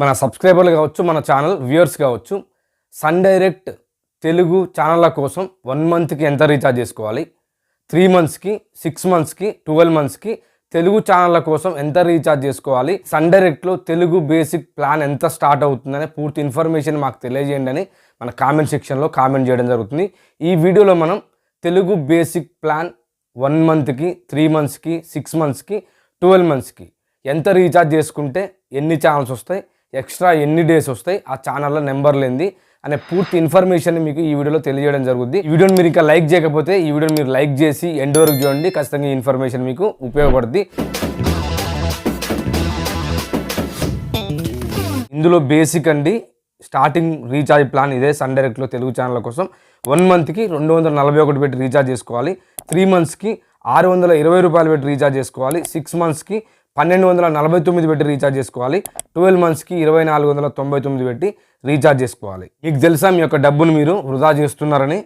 మన సబ్స్క్రైబర్లు కావచ్చు మన ఛానల్ వ్యూవర్స్ కావచ్చు సన్ డైరెక్ట్ తెలుగు ఛానళ్ళ కోసం వన్ మంత్కి ఎంత రీఛార్జ్ చేసుకోవాలి? త్రీ మంత్స్కి సిక్స్ మంత్స్కి ట్వెల్వ్ మంత్స్కి తెలుగు ఛానళ్ళ కోసం ఎంత రీఛార్జ్ చేసుకోవాలి? సన్ డైరెక్ట్లో తెలుగు బేసిక్ ప్లాన్ ఎంత స్టార్ట్ అవుతుందనే పూర్తి ఇన్ఫర్మేషన్ మాకు తెలియజేయండి అని మన కామెంట్ సెక్షన్లో కామెంట్ చేయడం జరుగుతుంది. ఈ వీడియోలో మనం తెలుగు బేసిక్ ప్లాన్ వన్ మంత్కి త్రీ మంత్స్కి సిక్స్ మంత్స్కి ట్వెల్వ్ మంత్స్కి ఎంత రీఛార్జ్ చేసుకుంటే ఎన్ని ఛానల్స్ వస్తాయి? ఎక్స్ట్రా ఎన్ని డేస్ వస్తాయి ఆ ఛానల్లో నెంబర్లు ఏంది అనే పూర్తి ఇన్ఫర్మేషన్ మీకు ఈ వీడియోలో తెలియజేయడం జరుగుతుంది ఈ వీడియోని మీరు ఇంకా లైక్ చేయకపోతే ఈ వీడియోని మీరు లైక్ చేసి ఎండ్ వరకు చూడండి ఖచ్చితంగా ఈ ఇన్ఫర్మేషన్ మీకు ఉపయోగపడుతుంది ఇందులో బేసిక్ అండి స్టార్టింగ్ రీఛార్జ్ ప్లాన్ ఇదే సన్ డైరెక్ట్లో తెలుగు ఛానల్ కోసం. వన్ మంత్కి రెండు వందల నలభై ఒకటి పెట్టి రీఛార్జ్ చేసుకోవాలి. త్రీ మంత్స్కి ఆరు వందల ఇరవై రూపాయలు పెట్టి రీఛార్జ్ చేసుకోవాలి. సిక్స్ మంత్స్కి పన్నెండు వందల నలభై తొమ్మిది పెట్టి రీఛార్జ్ చేసుకోవాలి. ట్వెల్వ్ మంత్స్కి ఇరవై నాలుగు వందల తొంభై తొమ్మిది పెట్టి రీఛార్జ్ చేసుకోవాలి. మీకు తెలుసా మీ యొక్క డబ్బును మీరు వృధా చేస్తున్నారని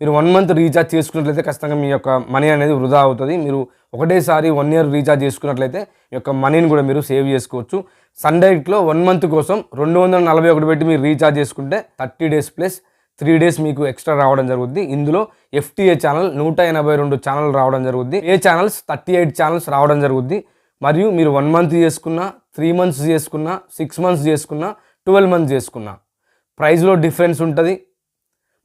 మీరు వన్ మంత్ రీఛార్జ్ చేసుకున్నట్లయితే ఖచ్చితంగా మీ యొక్క మనీ అనేది వృధా అవుతుంది. మీరు ఒకటేసారి వన్ ఇయర్ రీఛార్జ్ చేసుకున్నట్లయితే మీ యొక్క మనీని కూడా మీరు సేవ్ చేసుకోవచ్చు. సన్ డైరెక్ట్లో వన్ మంత్ కోసం రెండు వందల నలభై ఒకటి పెట్టి మీరు రీఛార్జ్ చేసుకుంటే thirty days plus three days మీకు ఎక్స్ట్రా రావడం జరుగుద్ది. ఇందులో ఎఫ్టీఏ ఛానల్ నూట ఎనభై రెండు ఛానల్ రావడం జరుగుద్ది. ఏ ఛానల్స్ థర్టీ ఎయిట్ ఛానల్స్ రావడం జరుగుద్ది. మరియు మీరు వన్ మంత్ చేసుకున్నా త్రీ మంత్స్ చేసుకున్నా సిక్స్ మంత్స్ చేసుకున్నా ట్వెల్వ్ మంత్స్ చేసుకున్నా. ప్రైస్లో డిఫరెన్స్ ఉంటుంది.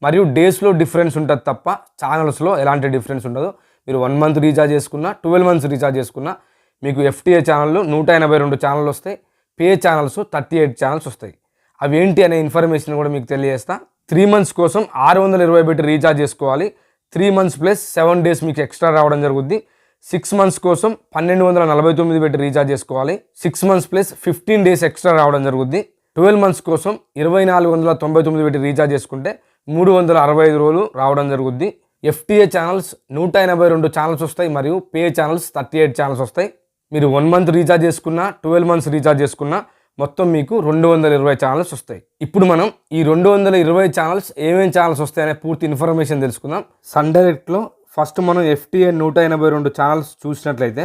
మరియు డేస్లో డిఫరెన్స్ ఉంటుంది తప్ప ఛానల్స్లో ఎలాంటి డిఫరెన్స్ ఉండదు. మీరు వన్ మంత్ రీఛార్జ్ చేసుకున్నా ట్వెల్వ్ మంత్స్ రీఛార్జ్ చేసుకున్నా మీకు ఎఫ్టీఏ ఛానళ్ళు నూట ఎనభై రెండు ఛానళ్ళు వస్తాయి. Pay channels thirty eight channels వస్తాయి. అవి ఏంటి అనే ఇన్ఫర్మేషన్ కూడా మీకు తెలియజేస్తా. త్రీ మంత్స్ కోసం ఆరు వందల ఇరవై పెట్టి రీఛార్జ్ చేసుకోవాలి. Three months plus seven days మీకు ఎక్స్ట్రా రావడం జరుగుద్ది. సిక్స్ మంత్స్ కోసం పన్నెండు వందల నలభై తొమ్మిది పెట్టి రీఛార్జ్ చేసుకోవాలి. Six months plus fifteen days extra రావడం జరుగుద్ది. ట్వెల్వ్ మంత్స్ కోసం ఇరవై నాలుగు వందల తొంభై తొమ్మిది పెట్టి రీఛార్జ్ చేసుకుంటే మూడు వందల అరవై ఐదు రోజులు రావడం జరుగుద్ది. ఎఫ్టీఏ ఛానల్స్ నూట ఎనభై రెండు ఛానల్స్ వస్తాయి మరియు pay channels thirty eight channels వస్తాయి. మీరు వన్ మంత్ రీఛార్జ్ చేసుకున్నా ట్వెల్వ్ మంత్స్ రీఛార్జ్ చేసుకున్నా మొత్తం మీకు రెండు వందల ఇరవై ఛానల్స్ వస్తాయి. ఇప్పుడు మనం ఈ రెండు వందల ఇరవై ఛానల్స్ ఏమేమి ఛానల్స్ వస్తాయనే పూర్తి ఇన్ఫర్మేషన్ తెలుసుకుందాం. సన్ డైరెక్ట్లో ఫస్ట్ మనం ఎఫ్టీఏ నూట ఎనభై రెండు ఛానల్స్ చూసినట్లయితే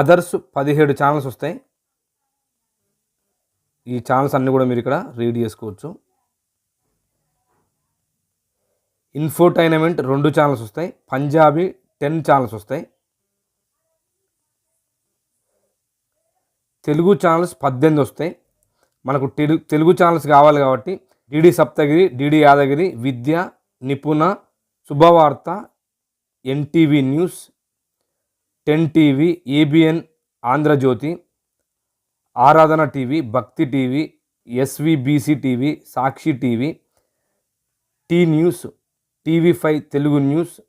అదర్స్ పదిహేడు ఛానల్స్ వస్తాయి. ఈ ఛానల్స్ అన్నీ కూడా మీరు ఇక్కడ రీడ్ చేసుకోవచ్చు. ఇన్ఫోటైనమెంట్ రెండు ఛానల్స్ వస్తాయి. పంజాబీ టెన్ ఛానల్స్ వస్తాయి. తెలుగు ఛానల్స్ పద్దెనిమిది వస్తాయి. మనకు తెలుగు ఛానల్స్ కావాలి కాబట్టి DD Saptagiri DD Yadagiri Vidya Nipuna Subhavaartha NTV news ten TV ABN Andhrajyothi Aradhana TV Bhakti TV SVBC TV Sakshi TV T news TV five Telugu news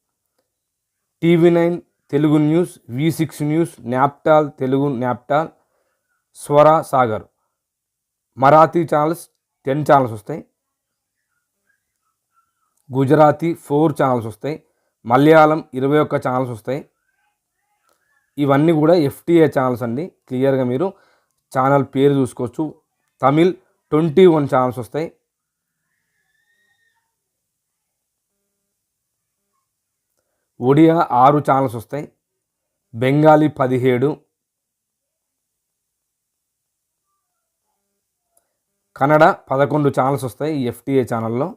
TV nine Telugu news V six news Naaptol Telugu Naaptol Swara Sagar. Marathi channels ten channels వస్తాయి. Gujarati four channels వస్తాయి. మలయాళం ఇరవై ఒక్క channels వస్తాయి. ఇవన్నీ కూడా FTA channels అండి. క్లియర్గా మీరు ఛానల్ పేరు చూసుకోవచ్చు. తమిళ్ ట్వంటీ వన్ ఛానల్స్ వస్తాయి. ఒడియా ఆరు ఛానల్స్ వస్తాయి. బెంగాలీ పదిహేడు. కన్నడ పదకొండు ఛానల్స్ వస్తాయి ఎఫ్టీఏ ఛానల్లో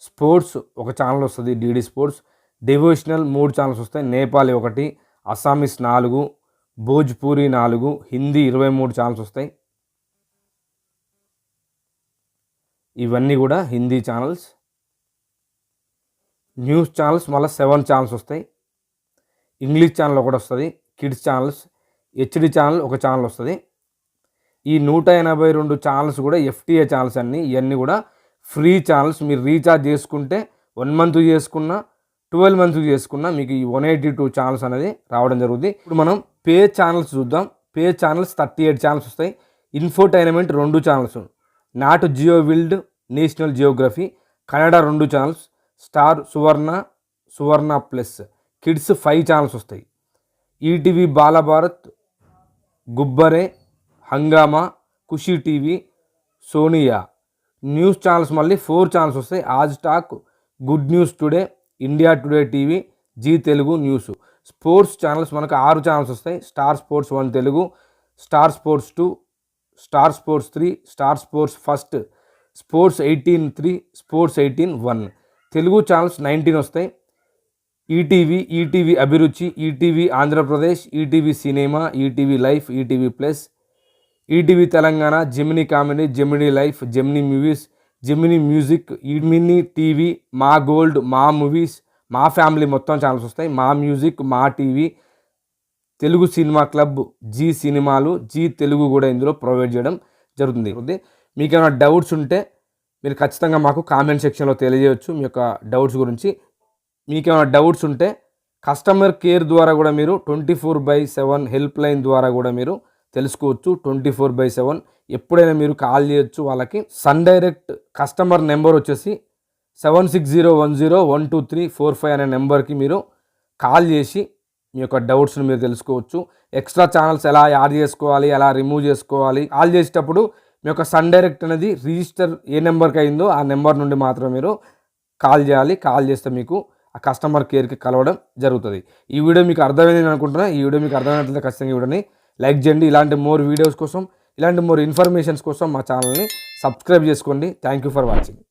స్పోర్ట్స్ ఒక ఛానల్ వస్తుంది డీడీ స్పోర్ట్స్. డివోషనల్ మూడు ఛానల్స్ వస్తాయి. నేపాలి ఒకటి అస్సామీస్ నాలుగు భోజ్పూరి నాలుగు హిందీ ఇరవై మూడు ఛానల్స్ వస్తాయి. ఇవన్నీ కూడా హిందీ ఛానల్స్. న్యూస్ ఛానల్స్ మళ్ళీ సెవెన్ ఛానల్స్ వస్తాయి. ఇంగ్లీష్ ఛానల్ ఒకటి వస్తుంది కిడ్స్ ఛానల్స్ హెచ్డి ఛానల్ ఒక ఛానల్ వస్తుంది. ఈ నూట ఎనభై రెండు ఛానల్స్ కూడా ఎఫ్టీఏ ఛానల్స్ అన్నీ ఇవన్నీ కూడా ఫ్రీ ఛానల్స్. మీరు రీఛార్జ్ చేసుకుంటే వన్ మంత్ చేసుకున్నా ట్వెల్వ్ మంత్స్ చేసుకున్న మీకు ఈ వన్ ఎయిటీ టూ ఛానల్స్ అనేది రావడం జరుగుతుంది ఇప్పుడు మనం పే ఛానల్స్ చూద్దాం. Pay channels thirty eight channels వస్తాయి. ఇన్ఫోటైన్మెంట్ రెండు channels Nat Geo Wild National Geographic Kannada రెండు channels Star Suvarna Suvarna plus kids five channels వస్తాయి. ETV Bala Bharat Gubbare Hungama Khushi TV Sonia. News channels మళ్ళీ ఫోర్ ఛానల్స్ వస్తాయి. Aaj Tak good news today India today TV Zee Telugu news. Sports channels మనకు ఆరు channels వస్తాయి. Star sports one Telugu Star sports two Star sports three Star sports first sports eighteen three sports eighteen one. Telugu channels nineteen వస్తాయి. ETV ETV Abhiruchi ETV Andhra Pradesh ETV cinema ETV life ETV plus ETV Telangana Gemini comedy Gemini life Gemini movies Gemini music Gemini TV Maa gold Maa movies Maa family మొత్తం channels వస్తాయి. Maa music Maa TV Telugu cinema club Zee Cinemalu Zee Telugu కూడా ఇందులో provide చేయడం జరుగుతుంది. మీకు ఏమైనా doubts ఉంటే మీరు ఖచ్చితంగా మాకు కామెంట్ సెక్షన్లో తెలియజేయచ్చు మీ యొక్క డౌట్స్ గురించి. మీకు ఏమైనా డౌట్స్ ఉంటే కస్టమర్ కేర్ ద్వారా కూడా మీరు twenty four by seven help line ద్వారా కూడా మీరు తెలుసుకోవచ్చు ట్వంటీ ఫోర్ బై సెవెన్ ఎప్పుడైనా మీరు కాల్ చేయొచ్చు వాళ్ళకి. సన్ డైరెక్ట్ కస్టమర్ నెంబర్ వచ్చేసి seven six zero one zero one two three four five అనే నెంబర్కి మీరు కాల్ చేసి మీ యొక్క డౌట్స్ని మీరు తెలుసుకోవచ్చు. ఎక్స్ట్రా ఛానల్స్ ఎలా యాడ్ చేసుకోవాలి ఎలా రిమూవ్ చేసుకోవాలి. కాల్ చేసేటప్పుడు మీ యొక్క సన్ డైరెక్ట్ అనేది రిజిస్టర్ ఏ నెంబర్కి అయిందో ఆ నెంబర్ నుండి మాత్రం మీరు కాల్ చేయాలి. కాల్ చేస్తే మీకు ఆ కస్టమర్ కేర్కి కలవడం జరుగుతుంది. ఈ వీడియో మీకు అర్థమైంది అనుకుంటున్నా. ఈ వీడియో మీకు అర్థమైనట్లయితే ఖచ్చితంగా ఈ వీడియోని లైక్ చేయండి. ఇలాంటి మోర్ వీడియోస్ కోసం ఇలాంటి మోర్ ఇన్ఫర్మేషన్స్ కోసం మా ఛానల్ని సబ్స్క్రైబ్ చేసుకోండి. Thank you for watching